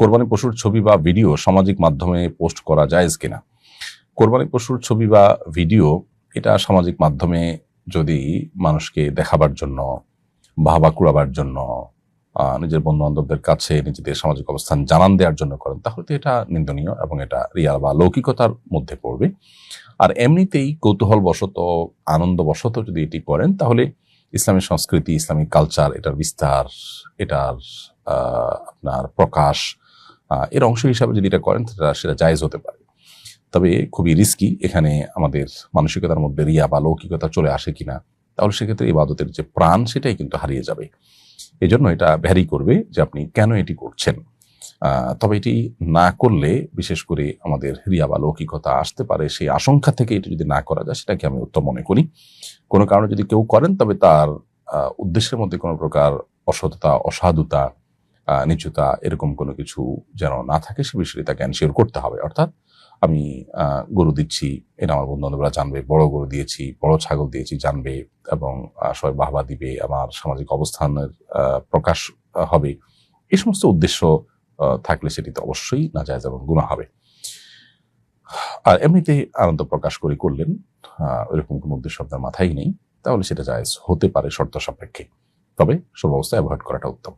কোরবানি পশুর ছবি বা ভিডিও সামাজিক মাধ্যমে পোস্ট করা জায়েজ কিনা? কোরবানি পশুর ছবি বা ভিডিও এটা সামাজিক মাধ্যমে যদি মানুষকে দেখাবার জন্য ভাবা কুড়াবার জন্য নিজের বন্ধু বান্ধবদের কাছে নিজেদের সামাজিক অবস্থান জানান দেওয়ার জন্য করেন, তাহলে তো এটা নিন্দনীয় এবং এটা রিয়াল বা লৌকিকতার মধ্যে পড়বে। আর এমনিতেই কৌতূহল বশত আনন্দ বশত যদি এটি করেন তাহলে ইসলামী সংস্কৃতি ইসলামিক কালচার এটার বিস্তার, এটার আপনার প্রকাশ এর অংশ হিসাবে যদি এটা করেন, সেটা সেটা জায়েজ হতে পারে। তবে খুবই রিস্কি এখানে আমাদের মানসিকতার মধ্যে রিয়া বা লৌকিকতা চলে আসে কিনা, তাহলে সেক্ষেত্রে ইবাদতের যে প্রাণ, সেটাই কিন্তু হারিয়ে যাবে। এই জন্য এটা ভ্যারি করবে যে আপনি কেন এটি করছেন। তবে এটি না করলে, বিশেষ করে আমাদের রিয়া বা লৌকিকতা আসতে পারে, সেই আশঙ্কা থেকে এটি যদি না করা যায়, সেটাকে আমি উত্তম মনে করি। কোনো কারণে যদি কেউ করেন, তবে তার উদ্দেশ্যের মধ্যে কোনো প্রকার অসততা, অসাধুতা নিচুতা এরকম কোনো কিছু যেন না থাকে সে বিষয়ে তাকে এনশিওর করতে হবে। অর্থাৎ আমি গরু দিচ্ছি এটা আমার বন্ধু বান্ধবরা জানবে বড় গরু দিয়েছি বড় ছাগল দিয়েছি জানবে এবং সবাই বাহবা দিবে আমার সামাজিক অবস্থানের প্রকাশ হবে। এই সমস্ত উদ্দেশ্য থাকলে সেটি তো অবশ্যই না যায় এবং গুণা হবে। আর এমনিতে আনন্দ প্রকাশ করে করলেন আহ, এরকম কোনো উদ্দেশ্য আপনার মাথায় নেই তাহলে সেটা জায়েজ হতে পারে শর্ত সাপেক্ষে। তবে সব অবস্থায় অ্যাভয়েড করাটা উত্তম।